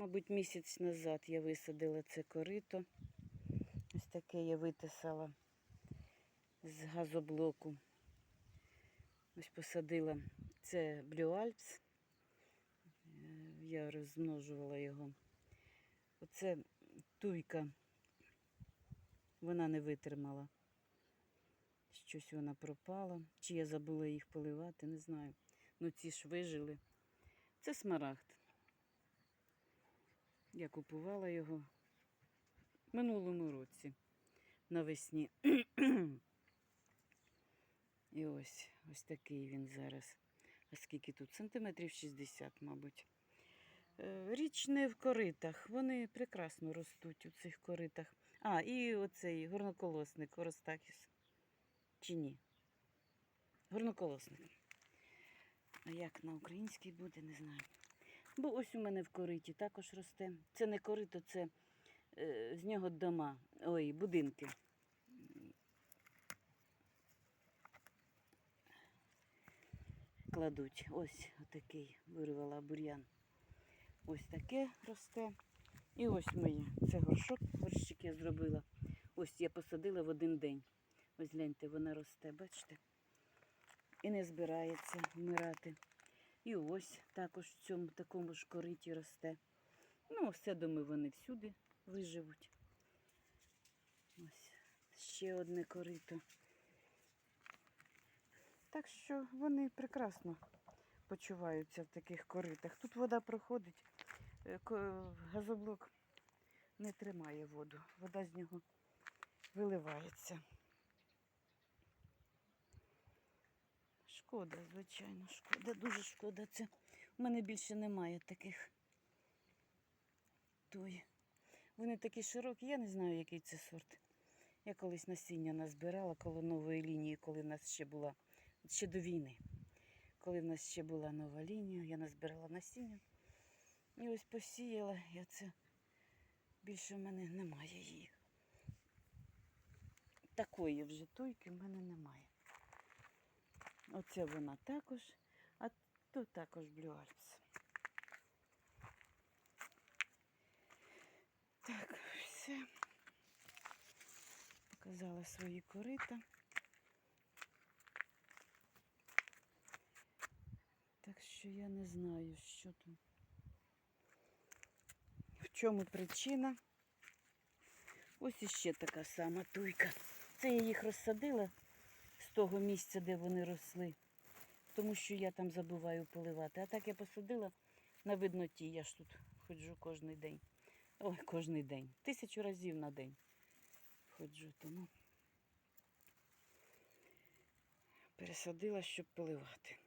Мабуть, місяць назад я висадила це корито. Ось таке я витисала з газоблоку. Ось посадила це. Е, Я розмножувала його. Оце туйка. Вона не витримала. Щось вона пропала. Чи я забула їх поливати, не знаю. Ну ці ж вижили. Це смарагд. Я купувала його в минулому році навесні. І ось ось такий він зараз. А скільки тут? Сантиметрів 60, мабуть. Е, Річ не в коритах. Вони прекрасно ростуть у цих коритах. А, і оцей горноколосник Оростакіс. Чи ні? Горноколосник. А як на українській буде, не знаю. Бо ось у мене в кориті також росте. Це не корито, це е, з нього дома. Ой, будинки. Кладуть. Ось отакий вирвала бур'ян. Ось таке росте. І ось моє. Це горшок, горщик я зробила. Ось я посадила в один день. Ось гляньте, вона росте, бачите? І не збирається вмирати. І ось також в цьому такому ж кориті росте. Ну, все думаю, вони всюди виживуть. Ось ще одне корито. Так що вони прекрасно почуваються в таких коритах. Тут вода проходить, е, газоблок не тримає воду. Вода з нього виливається. Шкода, звичайно, шкода, дуже шкода. Це у мене більше немає таких. Той. Вони такі широкі, я не знаю, який це сорт. Я колись насіння назбирала коло нової лінії, коли в нас ще була, ще до війни. Коли в нас ще була нова лінія, я назбирала насіння. І ось посіяла, і оце більше в мене немає її. Такої вже туйки в мене немає. Оце вона також, а тут також Alps. Так, все. Показала свої корита. Так що я не знаю, що там. В чому причина? Ось іще така сама туйка. Це я їх розсадила того місця, де вони росли. Тому що я там забуваю поливати. А так я посадила на видноті. Я ж тут ходжу кожен день. Ой, кожен день. Тисячу разів на день ходжу. Тому пересадила, щоб поливати.